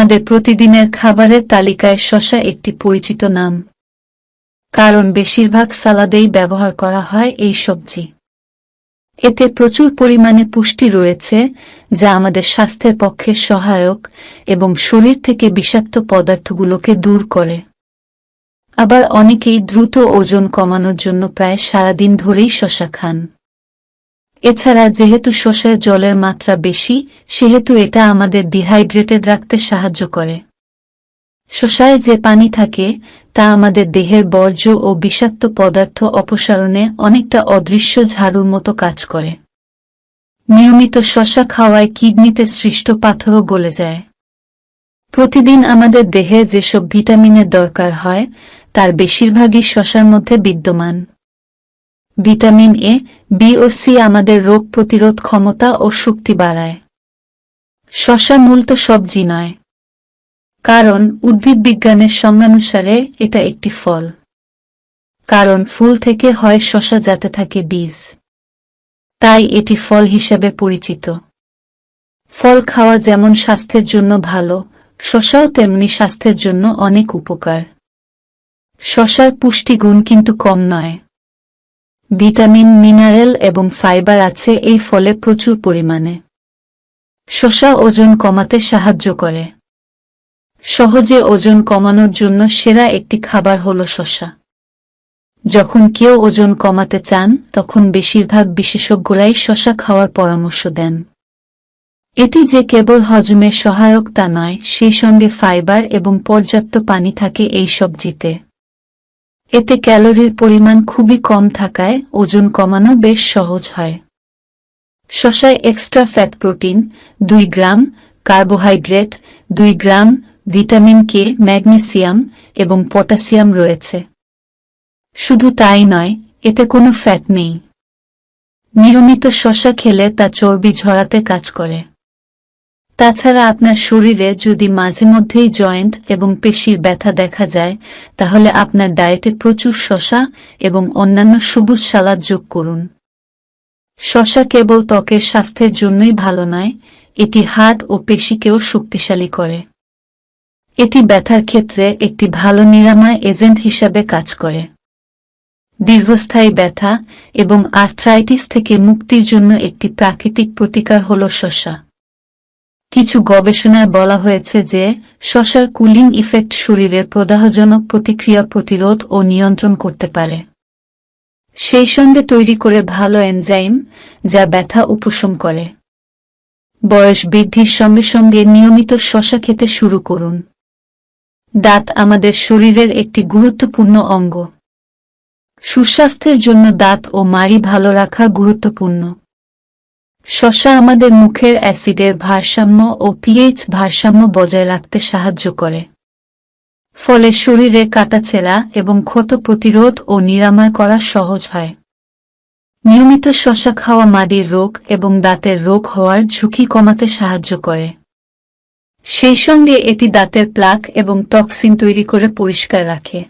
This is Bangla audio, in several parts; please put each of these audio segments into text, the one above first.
আমাদের প্রতিদিনের খাবারের তালিকায় শসা একটি পরিচিত নাম। কারণ বেশিরভাগ সালাদেই ব্যবহার করা হয় এই সবজি। এতে প্রচুর পরিমাণে পুষ্টি রয়েছে, যা আমাদের স্বাস্থ্যের পক্ষে সহায়ক এবং শরীর থেকে বিষাক্ত পদার্থগুলোকে দূর করে। আবার অনেকেই দ্রুত ওজন কমানোর জন্য প্রায় সারাদিন ধরেই শশা খান। এছাড়া যেহেতু শসায় জলের মাত্রা বেশি, সেহেতু এটা আমাদের ডিহাইড্রেটেড রাখতে সাহায্য করে। শসায় যে পানি থাকে, তা আমাদের দেহের বর্জ্য ও বিষাক্ত পদার্থ অপসারণে অনেকটা অদৃশ্য ঝাড়ুর মতো কাজ করে। নিয়মিত শশা খাওয়ায় কিডনিতে সৃষ্ট পাথরও গলে যায়। প্রতিদিন আমাদের দেহে যেসব ভিটামিনের দরকার হয়, তার বেশিরভাগই শশার মধ্যে বিদ্যমান। ভিটামিন এ, বি ও সি আমাদের রোগ প্রতিরোধ ক্ষমতা ও শক্তি বাড়ায়। শশা মূলত সবজি নয়। কারণ উদ্ভিদ বিজ্ঞানের সংজ্ঞানুসারে এটা একটি ফল। কারণ ফুল থেকে হয় শশা যাতে থাকে বীজ। তাই এটি ফল হিসেবে পরিচিত। ফল খাওয়া যেমন স্বাস্থ্যের জন্য ভালো, শশাও তেমনি স্বাস্থ্যের জন্য অনেক উপকার। শশার পুষ্টিগুণ কিন্তু কম নয়। ভিটামিন, মিনারেল এবং ফাইবার আছে এই ফলে প্রচুর পরিমাণে। শশা ওজন কমাতে সাহায্য করে। সহজে ওজন কমানোর জন্য সেরা একটি খাবার হল শশা যখন কেউ ওজন কমাতে চান, তখন বেশিরভাগ বিশেষজ্ঞরাই শশা খাওয়ার পরামর্শ দেন। এটি যে কেবল হজমে সহায়ক তা নয়, সেই সঙ্গে ফাইবার এবং পর্যাপ্ত পানি থাকে এই সবজিতে। এতে ক্যালোরির পরিমাণ খুবই কম থাকায় ওজন কমানো বেশ সহজ হয়। শশায় এক্সট্রা ফ্যাট প্রোটিন, দুই গ্রাম, কার্বোহাইড্রেট, দুই গ্রাম, ভিটামিন কে, ম্যাগনেসিয়াম এবং পটাশিয়াম রয়েছে। শুধু তাই নয়, এতে কোনো ফ্যাট নেই। নিয়মিত শশা খেলে তা চর্বি ঝরাতে কাজ করে। তাছাড়া আপনার শরীরে যদি মাঝে মধ্যেই জয়েন্ট এবং পেশির ব্যথা দেখা যায়, তাহলে আপনার ডায়েটে প্রচুর শশা এবং অন্যান্য সবুজ সালাদ যোগ করুন। শশা কেবল ত্বকের স্বাস্থ্যের জন্যই ভালো নয়, এটি হাড় ও পেশিকেও শক্তিশালী করে। এটি ব্যথার ক্ষেত্রে একটি ভালো নিরাময় এজেন্ট হিসাবে কাজ করে। দীর্ঘস্থায়ী ব্যথা এবং আর্থ্রাইটিস থেকে মুক্তির জন্য একটি প্রাকৃতিক প্রতিকার হল শশা। কিছু গবেষণায় বলা হয়েছে যে, শশার কুলিং ইফেক্ট শরীরের প্রদাহজনক প্রতিক্রিয়া প্রতিরোধ ও নিয়ন্ত্রণ করতে পারে। সেই সঙ্গে তৈরি করে ভালো এনজাইম যা ব্যথা উপশম করে। বয়স বৃদ্ধির সঙ্গে সঙ্গে নিয়মিত শশা খেতে শুরু করুন। দাঁত আমাদের শরীরের একটি গুরুত্বপূর্ণ অঙ্গ। সুস্বাস্থ্যের জন্য দাঁত ও মাড়ি ভালো রাখা গুরুত্বপূর্ণ। শশা আমাদের মুখের অ্যাসিডের ভারসাম্য ও পিএইচ ভারসাম্য বজায় রাখতে সাহায্য করে। ফলে শরীরে কাটাছেলা এবং ক্ষত প্রতিরোধ ও নিরাময় করা সহজ হয়। নিয়মিত শশা খাওয়া মাড়ির রোগ এবং দাঁতের রোগ হওয়ার ঝুঁকি কমাতে সাহায্য করে। সেই সঙ্গে এটি দাঁতের প্লাক এবং টক্সিন তৈরি করে পরিষ্কার রাখে।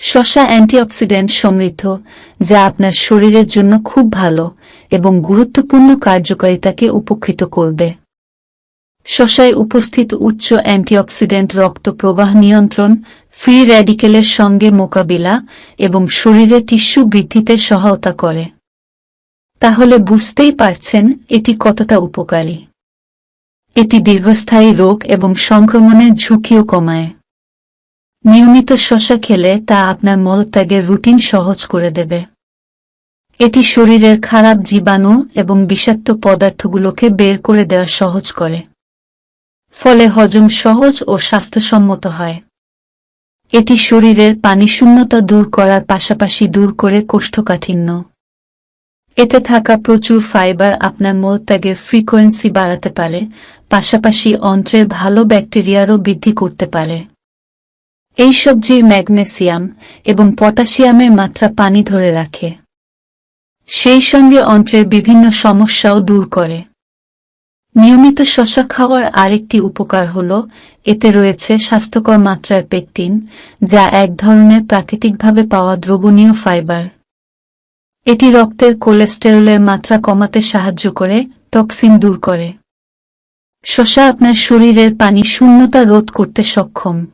শশা অ্যান্টিঅক্সিডেন্ট সমৃদ্ধ, যা আপনার শরীরের জন্য খুব ভালো এবং গুরুত্বপূর্ণ কার্যকারিতাকে উপকৃত করবে। শশায় উপস্থিত উচ্চ অ্যান্টিঅক্সিডেন্ট রক্ত প্রবাহ নিয়ন্ত্রণ, ফ্রি র্যাডিকেলের সঙ্গে মোকাবিলা এবং শরীরে টিস্যু বৃদ্ধিতে সহায়তা করে। তাহলে বুঝতেই পারছেন এটি কতটা উপকারী। এটি দীর্ঘস্থায়ী রোগ এবং সংক্রমণের ঝুঁকিও কমায়। নিয়মিত শশা খেলে তা আপনার মলত্যাগের রুটিন সহজ করে দেবে। এটি শরীরের খারাপ জীবাণু এবং বিষাক্ত পদার্থগুলোকে বের করে দেওয়া সহজ করে। ফলে হজম সহজ ও স্বাস্থ্যসম্মত হয়। এটি শরীরের পানিশূন্যতা দূর করার পাশাপাশি দূর করে কোষ্ঠকাঠিন্য। এতে থাকা প্রচুর ফাইবার আপনার মলত্যাগের ফ্রিকোয়েন্সি বাড়াতে পারে, পাশাপাশি অন্ত্রের ভালো ব্যাকটেরিয়ারও বৃদ্ধি করতে পারে। এই সবজির ম্যাগনেসিয়াম এবং পটাশিয়ামের মাত্রা পানি ধরে রাখে। সেই সঙ্গে অন্ত্রের বিভিন্ন সমস্যাও দূর করে। নিয়মিত শশা খাওয়ার আরেকটি উপকার হল, এতে রয়েছে স্বাস্থ্যকর মাত্রার পেকটিন, যা এক ধরনের প্রাকৃতিকভাবে পাওয়া দ্রবণীয় ফাইবার। এটি রক্তের কোলেস্টেরলের মাত্রা কমাতে সাহায্য করে, টক্সিন দূর করে। শশা আপনার শরীরের পানি শূন্যতা রোধ করতে সক্ষম।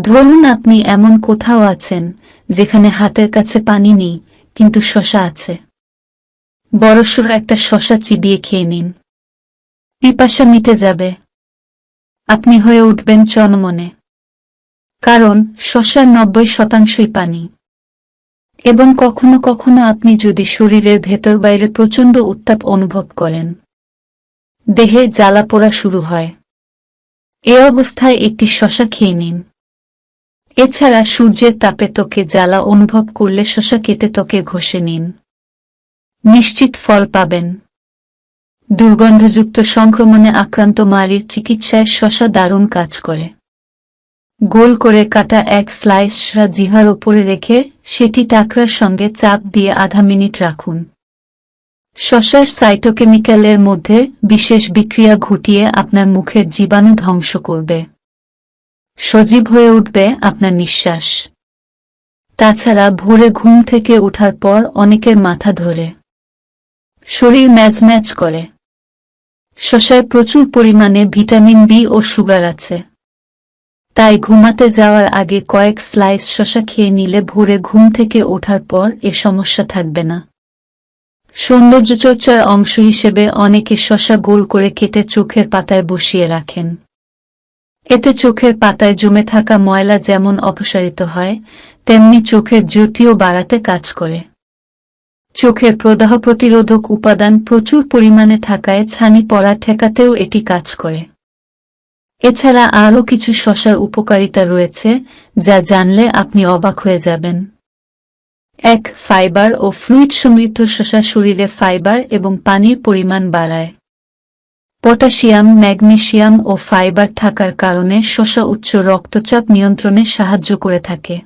ধরুন আপনি এমন কোথাও আছেন, যেখানে হাতের কাছে পানি নেই, কিন্তু শশা আছে। বড়সড় একটা শশা চিবিয়ে খেয়ে নিন। পিপাসা মিটে যাবে। আপনি হয়ে উঠবেন চনমনে। কারণ শশার নব্বই শতাংশই পানি। এবং কখনো কখনো আপনি যদি শরীরের ভেতর বাইরে প্রচণ্ড উত্তাপ অনুভব করেন, দেহে জ্বালা পোড়া শুরু হয়। এ অবস্থায় একটি শশা খেয়ে নিন। এছাড়া সূর্যের তাপে ত্বকে জ্বালা অনুভব করলে শশা কেটে ত্বকে ঘষে নিন। নিশ্চিত ফল পাবেন। দুর্গন্ধযুক্ত সংক্রমণে আক্রান্ত মারির চিকিৎসায় শশা দারুণ কাজ করে। গোল করে কাটা এক স্লাইস জিহার ওপরে রেখে সেটি টাকরার সঙ্গে চাপ দিয়ে আধা মিনিট রাখুন। শশার সাইটোকেমিক্যালের মধ্যে বিশেষ বিক্রিয়া ঘটিয়ে আপনার মুখের জীবাণু ধ্বংস করবে। সজীব হয়ে উঠবে আপনার নিঃশ্বাস। তাছাড়া ভোরে ঘুম থেকে ওঠার পর অনেকের মাথা ধরে। শরীর ম্যাচ ম্যাচ করে। শশায় প্রচুর পরিমাণে ভিটামিন বি ও সুগার আছে। তাই ঘুমাতে যাওয়ার আগে কয়েক স্লাইস শশা খেয়ে নিলে ভোরে ঘুম থেকে ওঠার পর এ সমস্যা থাকবে না। সৌন্দর্যচর্চার অংশ হিসেবে অনেকে শশা গোল করে কেটে চোখের পাতায় বসিয়ে রাখেন। এতে চোখের পাতায় জমে থাকা ময়লা যেমন অপসারিত হয়, তেমনি চোখের জ্যোতিও বাড়াতে কাজ করে। চোখের প্রদাহ প্রতিরোধক উপাদান প্রচুর পরিমাণে থাকায় ছানি পড়া ঠেকাতেও এটি কাজ করে। এছাড়া আরও কিছু শশার উপকারিতা রয়েছে, যা জানলে আপনি অবাক হয়ে যাবেন। এক, ফাইবার ও ফ্লুইড সমৃদ্ধ শশা শরীরে ফাইবার এবং পানির পরিমাণ বাড়ায়। পটাশিয়াম, ম্যাগনেশিয়াম ও ফাইবার থাকার কারণে শশা উচ্চ রক্তচাপ নিয়ন্ত্রণে সাহায্য করে থাকে।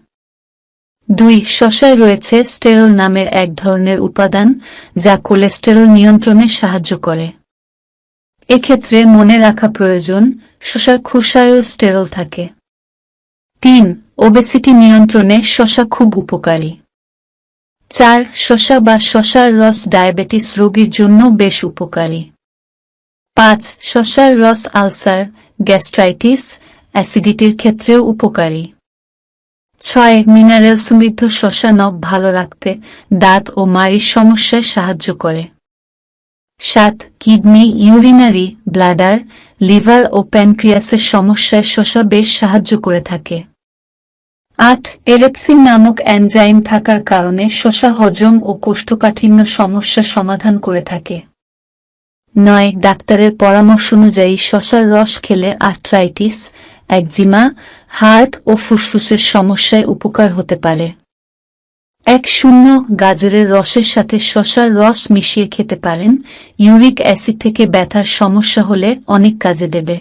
দুই, শশায় রয়েছে স্টেরল নামের এক ধরনের উপাদান, যা কোলেস্টেরল নিয়ন্ত্রণে সাহায্য করে। এক্ষেত্রে মনে রাখা প্রয়োজন, শশার খোসায়ও স্টেরল থাকে। তিন, ওবেসিটি নিয়ন্ত্রণে শশা খুব উপকারী। চার, শশা বা শশার রস ডায়াবেটিস রোগীর জন্য বেশ উপকারী। পাঁচ শশার রস আলসার, গ্যাস্ট্রাইটিস, অ্যাসিডিটির ক্ষেত্রেও উপকারী। ছয় মিনারেল সমৃদ্ধ শশা নখ ভালো রাখতে দাঁত ও মাড়ির সমস্যায় সাহায্য করে। সাত, কিডনি, ইউরিনারি, ব্লাডার, লিভার ও প্যানক্রিয়াসের সমস্যায় শশা বেশ সাহায্য করে থাকে। আট এরেপসিন নামক অ্যানজাইম থাকার কারণে শশা হজম ও কোষ্ঠকাঠিন্য সমস্যা সমাধান করে থাকে। নয়, ডাক্তারের পরামর্শ অনুযায়ী শশার রস খেলে আর্থ্রাইটিস একজিমা হার্ট ও ফুসফুসের সমস্যায় উপকার হতে পারে। এক শূন্য গাজরের রসের সাথে শশার রস মিশিয়ে খেতে পারেন, ইউরিক অ্যাসিড থেকে ব্যথার সমস্যা হলে অনেক কাজে দেবে।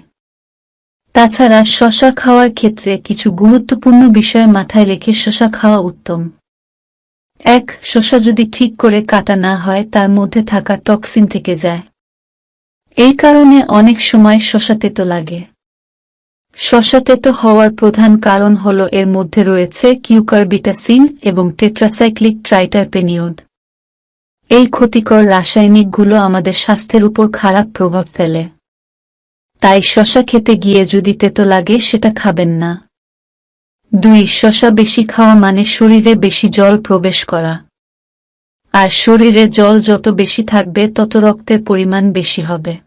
তাছাড়া শশা খাওয়ার ক্ষেত্রে কিছু গুরুত্বপূর্ণ বিষয় মাথায় রেখে শশা খাওয়া উত্তম। এক, শশা যদি ঠিক করে কাটা না হয়, তার মধ্যে থাকা টক্সিন থেকে যায়। এই কারণে অনেক সময় শশা তেতো লাগে। শশা তেতো হওয়ার প্রধান কারণ হল এর মধ্যে রয়েছে কিউকারবিটাসিন এবং টেট্রাসাইক্লিক ট্রাইটারপেনিওড। এই ক্ষতিকর রাসায়নিকগুলো আমাদের স্বাস্থ্যের উপর খারাপ প্রভাব ফেলে। তাই শশা খেতে গিয়ে যদি তেতো লাগে, সেটা খাবেন না। দুই, শশা বেশি খাওয়া মানে শরীরে বেশি জল প্রবেশ করা। আর শরীরে জল যত বেশি থাকবে, তত রক্তের পরিমাণ বেশি হবে।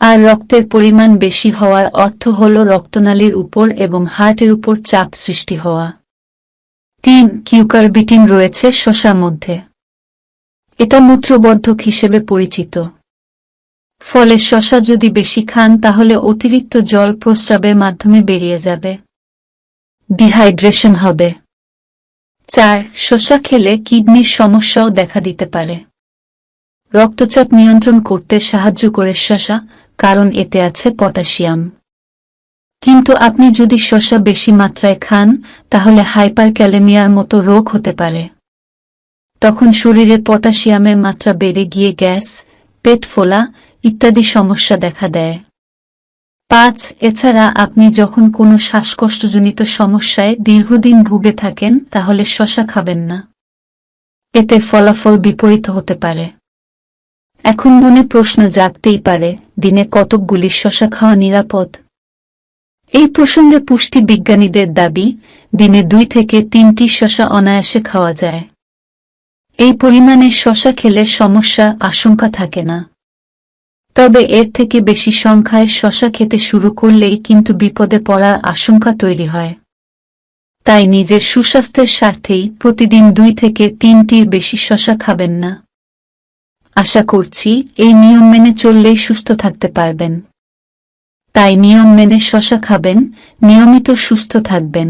আর রক্তের পরিমাণ বেশি হওয়ার অর্থ হল রক্তনালীর উপর এবং হার্টের উপর চাপ সৃষ্টি হওয়া। তিন, কিউকারবিটিন রয়েছে শশার মধ্যে। এটা মূত্রবর্ধক হিসেবে পরিচিত। ফলে শশা যদি বেশি খান, তাহলে অতিরিক্ত জল প্রস্রাবের মাধ্যমে বেরিয়ে যাবে। ডিহাইড্রেশন হবে। চার, শশা খেলে কিডনির সমস্যাও দেখা দিতে পারে। রক্তচাপ নিয়ন্ত্রণ করতে সাহায্য করে শশা কারণ এতে আছে পটাশিয়াম। কিন্তু আপনি যদি শশা বেশি মাত্রায় খান, তাহলে হাইপার ক্যালেমিয়ার মতো রোগ হতে পারে। তখন শরীরে পটাশিয়ামের মাত্রা বেড়ে গিয়ে গ্যাস, পেট ফোলা ইত্যাদি সমস্যা দেখা দেয়। পাঁচ, এছাড়া আপনি যখন কোনো শ্বাসকষ্টজনিত সমস্যায় দীর্ঘদিন ভুগে থাকেন, তাহলে শশা খাবেন না। এতে ফলাফল বিপরীত হতে পারে। এখন মনে প্রশ্ন জাগতেই পারে, দিনে কতকগুলি শশা খাওয়া নিরাপদ? এই প্রসঙ্গে পুষ্টি বিজ্ঞানীদের দাবি, দিনে দুই থেকে তিনটি শশা অনায়াসে খাওয়া যায়। এই পরিমাণে শশা খেলে সমস্যার আশঙ্কা থাকে না। তবে এর থেকে বেশি সংখ্যায় শশা খেতে শুরু করলেই কিন্তু বিপদে পড়ার আশঙ্কা তৈরি হয়। তাই নিজের সুস্বাস্থ্যের স্বার্থেই প্রতিদিন দুই থেকে তিনটির বেশি শশা খাবেন না। আশা করছি এই নিয়ম মেনে চললেই সুস্থ থাকতে পারবেন। তাই নিয়ম মেনে শশা খাবেন, নিয়মিত সুস্থ থাকবেন।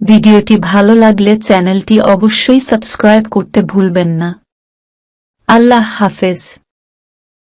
ভিডিওটি ভালো লাগলে চ্যানেলটি অবশ্যই সাবস্ক্রাইব করতে ভুলবেন না। আল্লাহ হাফেজ।